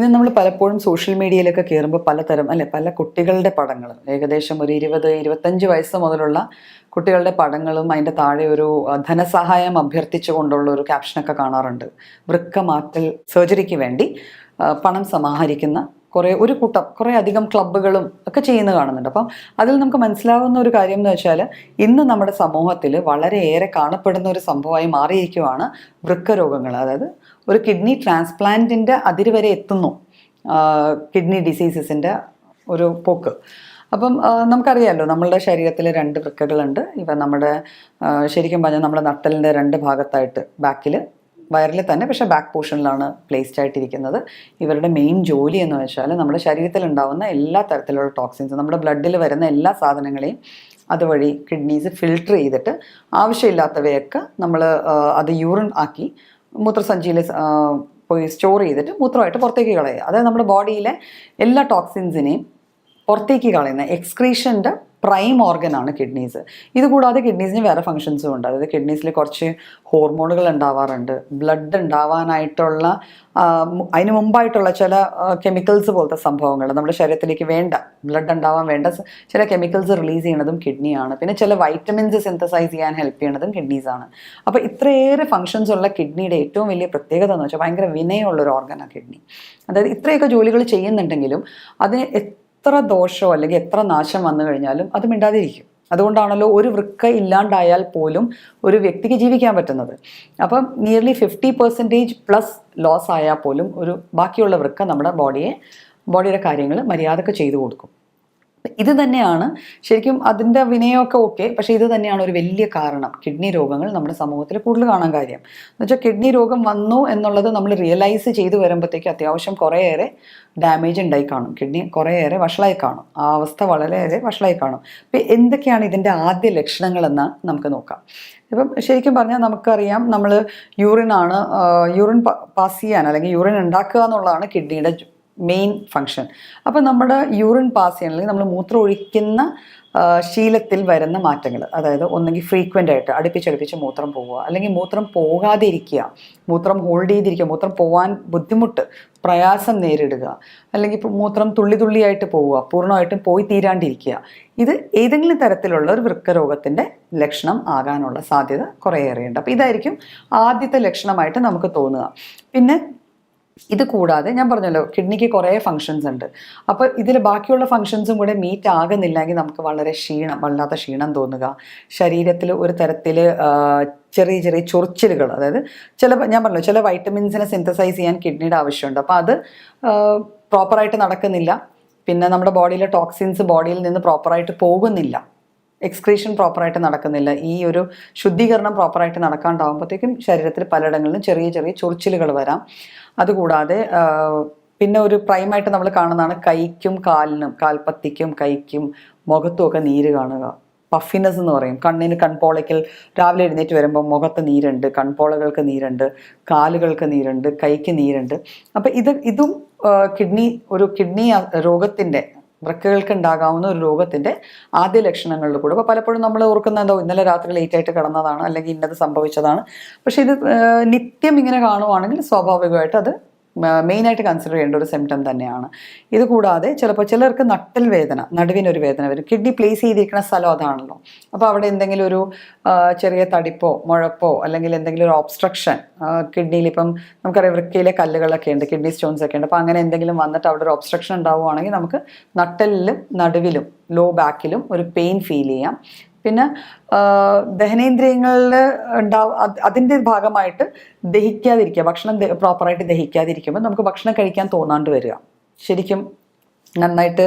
ഇന്ന് നമ്മൾ പലപ്പോഴും സോഷ്യൽ മീഡിയയിലൊക്കെ കയറുമ്പോൾ പലതരം അല്ലെ പല കുട്ടികളുടെ പടങ്ങൾ. ഏകദേശം ഒരു ഇരുപത് ഇരുപത്തഞ്ച് വയസ്സ് മുതലുള്ള കുട്ടികളുടെ പടങ്ങളും അതിന്റെ താഴെ ഒരു ധനസഹായം അഭ്യർത്ഥിച്ചുകൊണ്ടുള്ള ഒരു ക്യാപ്ഷനൊക്കെ കാണാറുണ്ട്. വൃക്ക മാറ്റൽ സർജറിക്ക് വേണ്ടി പണം സമാഹരിക്കുന്ന കുറേ ഒരു കൂട്ടം കുറേ അധികം ക്ലബ്ബുകളും ഒക്കെ ചെയ്യുന്നത് കാണുന്നുണ്ട്. അപ്പം അതിൽ നമുക്ക് മനസ്സിലാവുന്ന ഒരു കാര്യം എന്ന് വെച്ചാൽ ഇന്ന് നമ്മുടെ സമൂഹത്തിൽ വളരെയേറെ കാണപ്പെടുന്ന ഒരു സംഭവമായി മാറിയിരിക്കുവാണ് വൃക്കരോഗങ്ങൾ. അതായത് ഒരു കിഡ്നി ട്രാൻസ്പ്ലാന്റിന്റെ അതിര് വരെ എത്തുന്നു കിഡ്നി ഡിസീസസിന്റെ ഒരു പോക്ക്. അപ്പം നമുക്കറിയാമല്ലോ നമ്മളുടെ ശരീരത്തിൽ രണ്ട് വൃക്കകളുണ്ട്. ഇവ നമ്മുടെ ശരിക്കും പറഞ്ഞാൽ നമ്മുടെ നട്ടലിന്റെ രണ്ട് ഭാഗത്തായിട്ട് ബാക്കിൽ വയറിൽ തന്നെ പക്ഷേ ബാക്ക് പോർഷനിലാണ് പ്ലേസ്ഡ് ആയിട്ടിരിക്കുന്നത്. ഇവരുടെ മെയിൻ ജോലി എന്ന് വെച്ചാൽ നമ്മുടെ ശരീരത്തിൽ ഉണ്ടാകുന്ന എല്ലാ തരത്തിലുള്ള ടോക്സിൻസ് നമ്മുടെ ബ്ലഡിൽ വരുന്ന എല്ലാ സാധനങ്ങളെയും അതുവഴി കിഡ്നീസ് ഫിൽട്ടർ ചെയ്തിട്ട് ആവശ്യമില്ലാത്തവയൊക്കെ നമ്മൾ അത് യൂറിൻ ആക്കി മൂത്രസഞ്ചിയിൽ പോയി സ്റ്റോർ ചെയ്തിട്ട് മൂത്രമായിട്ട് പുറത്തേക്ക് കളയുക. അതായത് നമ്മുടെ ബോഡിയിലെ എല്ലാ ടോക്സിൻസിനെയും പുറത്തേക്ക് കളയുന്ന എക്സ്ക്രീഷന്റെ പ്രൈം ഓർഗനാണ് കിഡ്നീസ്. ഇതുകൂടാതെ കിഡ്നീസിന് വേറെ ഫങ്ഷൻസും ഉണ്ട്. അതായത് കിഡ്നീസിൽ കുറച്ച് ഹോർമോണുകൾ ഉണ്ടാവാറുണ്ട്. ബ്ലഡ് ഉണ്ടാവാനായിട്ടുള്ള അതിന് മുമ്പായിട്ടുള്ള ചില കെമിക്കൽസ് പോലത്തെ സംഭവങ്ങൾ നമ്മുടെ ശരീരത്തിലേക്ക് വേണ്ട. ബ്ലഡ് ഉണ്ടാവാൻ വേണ്ട ചില കെമിക്കൽസ് റിലീസ് ചെയ്യണതും കിഡ്നിയാണ് പിന്നെ ചില വൈറ്റമിൻസ് സിന്തസൈസ് ചെയ്യാൻ ഹെൽപ്പ് ചെയ്യണതും കിഡ്നീസാണ് അപ്പോൾ ഇത്രയേറെ ഫങ്ഷൻസ് ഉള്ള കിഡ്നിയുടെ ഏറ്റവും വലിയ പ്രത്യേകത എന്ന് വെച്ചാൽ ഭയങ്കര വിനയമുള്ള ഒരു ഓർഗനാണ് കിഡ്നി അതായത് ഇത്രയൊക്കെ ജോലികൾ ചെയ്യുന്നുണ്ടെങ്കിലും അതിന് എത്ര ദോഷമോ അല്ലെങ്കിൽ എത്ര നാശം വന്നു കഴിഞ്ഞാലും അത് മിണ്ടാതിരിക്കും. അതുകൊണ്ടാണല്ലോ ഒരു വൃക്ക ഇല്ലാണ്ടായാൽ പോലും ഒരു വ്യക്തിക്ക് ജീവിക്കാൻ പറ്റുന്നത്. അപ്പം nearly fifty percentage plus loss ആയാൽ പോലും ഒരു ബാക്കിയുള്ള വൃക്ക നമ്മുടെ ബോഡിയെ ബോഡിയുടെ കാര്യങ്ങൾ മര്യാദയ്ക്ക് ചെയ്തു കൊടുക്കും. ഇത് തന്നെയാണ്. ശരിക്കും അതിന്റെ വിനയമൊക്കെ ഓക്കെ പക്ഷേ ഇത് തന്നെയാണ് ഒരു വലിയ കാരണം. കിഡ്നി രോഗങ്ങൾ നമ്മുടെ സമൂഹത്തിൽ കൂടുതൽ കാണാൻ കാര്യം. എന്ന് വെച്ചാൽ കിഡ്നി രോഗം വന്നു എന്നുള്ളത് നമ്മൾ റിയലൈസ് ചെയ്തു വരുമ്പോഴത്തേക്ക് അത്യാവശ്യം കുറേയേറെ ഡാമേജ് ഉണ്ടായി കാണും. കിഡ്നി കുറേയേറെ വഷളായി കാണും. ആ അവസ്ഥ വളരെയേറെ വഷളായി കാണും. ഇപ്പം എന്തൊക്കെയാണ് ഇതിന്റെ ആദ്യ ലക്ഷണങ്ങളെന്ന് നമുക്ക് നോക്കാം. ഇപ്പം ശരിക്കും പറഞ്ഞാൽ നമുക്കറിയാം നമ്മൾ യൂറിനാണ് യൂറിൻ പാസ് ചെയ്യാൻ അല്ലെങ്കിൽ യൂറിൻ ഉണ്ടാക്കുക എന്നുള്ളതാണ് കിഡ്നിയുടെ മെയിൻ ഫങ്ഷൻ അപ്പോൾ നമ്മുടെ യൂറിൻ പാസ് ചെയ്യണം അല്ലെങ്കിൽ നമ്മൾ മൂത്രം ഒഴിക്കുന്ന ശീലത്തിൽ വരുന്ന മാറ്റങ്ങൾ. അതായത് ഒന്നെങ്കിൽ ഫ്രീക്വന്റ് ആയിട്ട് അടുപ്പിച്ചടുപ്പിച്ച് മൂത്രം പോവുക. അല്ലെങ്കിൽ മൂത്രം പോകാതെ ഇരിക്കുക മൂത്രം ഹോൾഡ് ചെയ്തിരിക്കുക. മൂത്രം പോകാൻ ബുദ്ധിമുട്ട് പ്രയാസം നേരിടുക. അല്ലെങ്കിൽ മൂത്രം തുള്ളി തുള്ളിയായിട്ട് പോവുക. പൂർണമായിട്ടും പോയി തീരാണ്ടിരിക്കുക. ഇത് ഏതെങ്കിലും തരത്തിലുള്ള ഒരു വൃക്കരോഗത്തിന്റെ ലക്ഷണം ആകാനുള്ള സാധ്യത കുറേയേറെയുണ്ട്. അപ്പോൾ ഇതായിരിക്കും ആദ്യത്തെ ലക്ഷണമായിട്ട് നമുക്ക് തോന്നുക. പിന്നെ ഇത് കൂടാതെ ഞാൻ പറഞ്ഞല്ലോ കിഡ്നിക്ക് കുറേ ഫങ്ഷൻസ് ഉണ്ട്. അപ്പോൾ ഇതിൽ ബാക്കിയുള്ള ഫങ്ഷൻസും കൂടെ മീറ്റ് ആകുന്നില്ലെങ്കിൽ നമുക്ക് വളരെ ക്ഷീണം വല്ലാത്ത ക്ഷീണം തോന്നുക. ശരീരത്തിൽ ഒരു തരത്തിൽ ചെറിയ ചെറിയ ചൊറിച്ചിലുകൾ അതായത് ചില ഞാൻ പറഞ്ഞു ചില വൈറ്റമിൻസിനെ സിന്തസൈസ് ചെയ്യാൻ കിഡ്നിയുടെ ആവശ്യമുണ്ട്. അപ്പോൾ അത് പ്രോപ്പറായിട്ട് നടക്കുന്നില്ല. പിന്നെ നമ്മുടെ ബോഡിയിലെ ടോക്സിൻസ് ബോഡിയിൽ നിന്ന് പ്രോപ്പറായിട്ട് പോകുന്നില്ല. എക്സ്ക്രീഷൻ പ്രോപ്പറായിട്ട് നടക്കുന്നില്ല. ഈ ഒരു ശുദ്ധീകരണം പ്രോപ്പറായിട്ട് നടക്കാണ്ടാവുമ്പോഴത്തേക്കും ശരീരത്തിൽ പലയിടങ്ങളിലും ചെറിയ ചെറിയ ചൊറിച്ചിലുകൾ വരാം. അതുകൂടാതെ പിന്നെ ഒരു പ്രൈമായിട്ട് നമ്മൾ കാണുന്നതാണ് കൈക്കും കാലിനും കാൽപ്പത്തിക്കും കൈക്കും മുഖത്തും ഒക്കെ നീര് കാണുക. പഫിനെസ് എന്ന് പറയും. കണ്ണിന് കൺപോളയ്ക്കൽ രാവിലെ എഴുന്നേറ്റ് വരുമ്പോൾ മുഖത്ത് നീരുണ്ട് കൺപോളകൾക്ക് നീരുണ്ട് കാലുകൾക്ക് നീരുണ്ട് കൈക്ക് നീരുണ്ട്. അപ്പം ഇത് ഇതും കിഡ്നി ഒരു കിഡ്നി രോഗത്തിന്റെ വൃക്കകൾക്ക് ഉണ്ടാകാവുന്ന ഒരു രോഗത്തിന്റെ ആദ്യ ലക്ഷണങ്ങളിൽ കൂടെ. അപ്പോൾ പലപ്പോഴും നമ്മൾ ഓർക്കുന്ന എന്തോ ഇന്നലെ രാത്രി ലേറ്റ് ആയിട്ട് കിടന്നതാണ് അല്ലെങ്കിൽ ഇന്നത് സംഭവിച്ചതാണ്. പക്ഷേ ഇത് നിത്യം ഇങ്ങനെ കാണുവാണെങ്കിൽ സ്വാഭാവികമായിട്ട് അത് മെയിനായിട്ട് കൺസിഡർ ചെയ്യേണ്ട ഒരു സിംറ്റം തന്നെയാണ്. ഇത് കൂടാതെ ചിലപ്പോൾ ചിലർക്ക് നട്ടൽ വേദന നടുവിനൊരു വേദന വരും. കിഡ്നി പ്ലേസ് ചെയ്തിരിക്കുന്ന സ്ഥലം അതാണല്ലോ. അപ്പോൾ അവിടെ എന്തെങ്കിലും ഒരു ചെറിയ തടിപ്പോ മുഴപ്പോ അല്ലെങ്കിൽ എന്തെങ്കിലും ഒരു ഓബ്സ്ട്രക്ഷൻ കിഡ്നിയിൽ ഇപ്പം നമുക്കറിയാം വൃക്കയിലെ കല്ലുകളൊക്കെ ഉണ്ട് കിഡ്നി സ്റ്റോൺസ് ഒക്കെ ഉണ്ട്. അപ്പോൾ അങ്ങനെ എന്തെങ്കിലും വന്നിട്ട് അവിടെ ഒരു ഒബ്സ്ട്രക്ഷൻ ഉണ്ടാവുകയാണെങ്കിൽ നമുക്ക് നട്ടലിലും നടുവിലും ലോ ബാക്കിലും ഒരു പെയിൻ ഫീൽ ചെയ്യാം. പിന്നെ ദഹനേന്ദ്രിയങ്ങളിൽ ഉണ്ടാവും അതിന്റെ ഭാഗമായിട്ട് ദഹിക്കാതിരിക്കുക ഭക്ഷണം പ്രോപ്പറായിട്ട് ദഹിക്കാതിരിക്കുമ്പോൾ നമുക്ക് ഭക്ഷണം കഴിക്കാൻ തോന്നാണ്ട് വരിക. ശരിക്കും നന്നായിട്ട്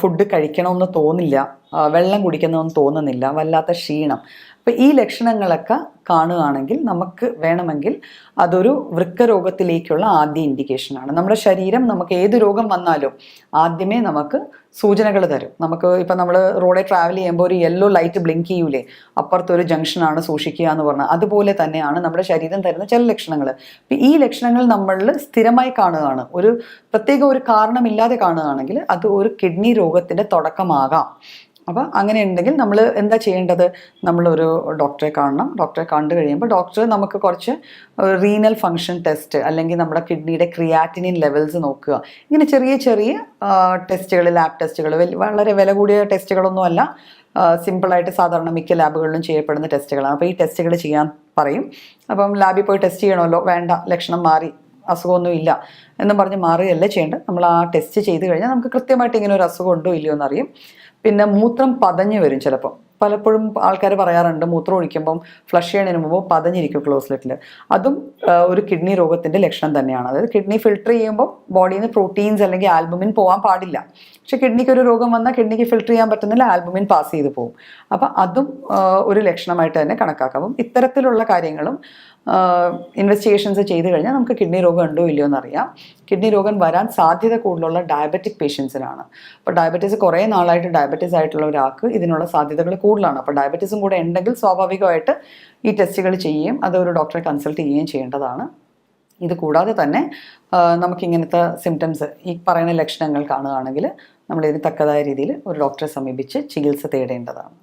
ഫുഡ് കഴിക്കണമെന്ന് തോന്നില്ല വെള്ളം കുടിക്കണമെന്ന് തോന്നുന്നില്ല വല്ലാത്ത ക്ഷീണം. അപ്പോൾ ഈ ലക്ഷണങ്ങളൊക്കെ കാണുകയാണെങ്കിൽ നമുക്ക് വേണമെങ്കിൽ അതൊരു വൃക്കരോഗത്തിലേക്കുള്ള ആദ്യ ഇൻഡിക്കേഷനാണ് നമ്മുടെ ശരീരം നമുക്ക് ഏത് രോഗം വന്നാലും ആദ്യമേ നമുക്ക് സൂചനകൾ തരും. നമുക്ക് ഇപ്പം നമ്മൾ റോഡിൽ ട്രാവൽ ചെയ്യുമ്പോൾ ഒരു യെല്ലോ ലൈറ്റ് ബ്ലിങ്ക് ചെയ്യൂലേ അപ്പുറത്തൊരു ജംഗ്ഷനാണ് സൂക്ഷിക്കുക എന്ന് പറഞ്ഞാൽ അതുപോലെ തന്നെയാണ് നമ്മുടെ ശരീരം തരുന്ന ചില ലക്ഷണങ്ങൾ. അപ്പം ഈ ലക്ഷണങ്ങൾ നമ്മളിൽ സ്ഥിരമായി കാണുകയാണ്. ഒരു പ്രത്യേക ഒരു കാരണമില്ലാതെ കാണുകയാണെങ്കിൽ അത് ഒരു കിഡ്നി രോഗത്തിന്റെ തുടക്കമാകാം. അപ്പം അങ്ങനെ ഉണ്ടെങ്കിൽ നമ്മൾ എന്താ ചെയ്യേണ്ടത്? നമ്മളൊരു ഡോക്ടറെ കാണണം. ഡോക്ടറെ കണ്ടു കഴിയുമ്പോൾ ഡോക്ടർ നമുക്ക് കുറച്ച് റീനൽ ഫങ്ഷൻ ടെസ്റ്റ് അല്ലെങ്കിൽ നമ്മുടെ കിഡ്നിയുടെ ക്രിയാറ്റിനിൻ ലെവൽസ് നോക്കുക. ഇങ്ങനെ ചെറിയ ചെറിയ ടെസ്റ്റുകൾ ലാബ് ടെസ്റ്റുകൾ വളരെ വില കൂടിയ ടെസ്റ്റുകളൊന്നുമല്ല സിമ്പിളായിട്ട് സാധാരണ മിക്ക ലാബുകളിലും ചെയ്യപ്പെടുന്ന ടെസ്റ്റുകളാണ് അപ്പോൾ ഈ ടെസ്റ്റുകൾ ചെയ്യാൻ പറയും. അപ്പം ലാബിൽ പോയി ടെസ്റ്റ് ചെയ്യണമല്ലോ. വേണ്ട ലക്ഷണം മാറി അസുഖമൊന്നും ഇല്ല എന്നും പറഞ്ഞ് മാറുകയല്ല ചെയ്യേണ്ടത്. നമ്മൾ ആ ടെസ്റ്റ് ചെയ്ത് കഴിഞ്ഞാൽ നമുക്ക് കൃത്യമായിട്ട് ഇങ്ങനെ ഒരു അസുഖം ഉണ്ടോ ഇല്ലയോ എന്നറിയും. പിന്നെ മൂത്രം പതഞ്ഞ് വരും ചിലപ്പോൾ പലപ്പോഴും ആൾക്കാർ പറയാറുണ്ട് മൂത്രം ഒഴിക്കുമ്പം ഫ്ലഷ് ചെയ്യണതിന് മുമ്പ് പതഞ്ഞിരിക്കും ക്ലോസ്ലെറ്റിൽ അതും ഒരു കിഡ്നി രോഗത്തിന്റെ ലക്ഷണം തന്നെയാണ്. അതായത് കിഡ്നി ഫിൽട്ടർ ചെയ്യുമ്പോൾ ബോഡിയിൽ നിന്ന് പ്രോട്ടീൻസ് അല്ലെങ്കിൽ ആൽബുമിൻ പോകാൻ പാടില്ല. പക്ഷെ കിഡ്നിക്ക് ഒരു രോഗം വന്നാൽ കിഡ്നിക്ക് ഫിൽട്ടർ ചെയ്യാൻ പറ്റുന്നില്ല ആൽബുമിൻ പാസ് ചെയ്ത് പോകും അപ്പം അതും ഒരു ലക്ഷണമായിട്ട് തന്നെ കണക്കാക്കാം. അപ്പം ഇത്തരത്തിലുള്ള കാര്യങ്ങളും ഇൻവെസ്റ്റിഗേഷൻസ് ചെയ്ത് കഴിഞ്ഞാൽ നമുക്ക് കിഡ്നി രോഗം ഉണ്ടോ ഇല്ലയോ എന്നറിയാം. കിഡ്നി രോഗം വരാൻ സാധ്യത കൂടുതലുള്ള ഡയബറ്റിക് പേഷ്യൻസിനാണ് അപ്പോൾ ഡയബറ്റീസ് കുറേ നാളായിട്ട് ഡയബറ്റീസ് ആയിട്ടുള്ള ഒരാൾക്ക് ഇതിനുള്ള സാധ്യതകൾ കൂടുതലാണ്. അപ്പോൾ ഡയബറ്റീസും കൂടെ ഉണ്ടെങ്കിൽ സ്വാഭാവികമായിട്ട് ഈ ടെസ്റ്റുകൾ ചെയ്യുകയും അത് ഒരു ഡോക്ടറെ കൺസൾട്ട് ചെയ്യുകയും ചെയ്യേണ്ടതാണ്. ഇത് കൂടാതെ തന്നെ നമുക്ക് നമുക്കിങ്ങനത്തെ സിംറ്റംസ് ഈ പറയുന്ന ലക്ഷണങ്ങൾ കാണുകയാണെങ്കിൽ നമ്മൾ ഇതിന് തക്കതായ രീതിയിൽ ഒരു ഡോക്ടറെ സമീപിച്ച് ചികിത്സ തേടേണ്ടതാണ്.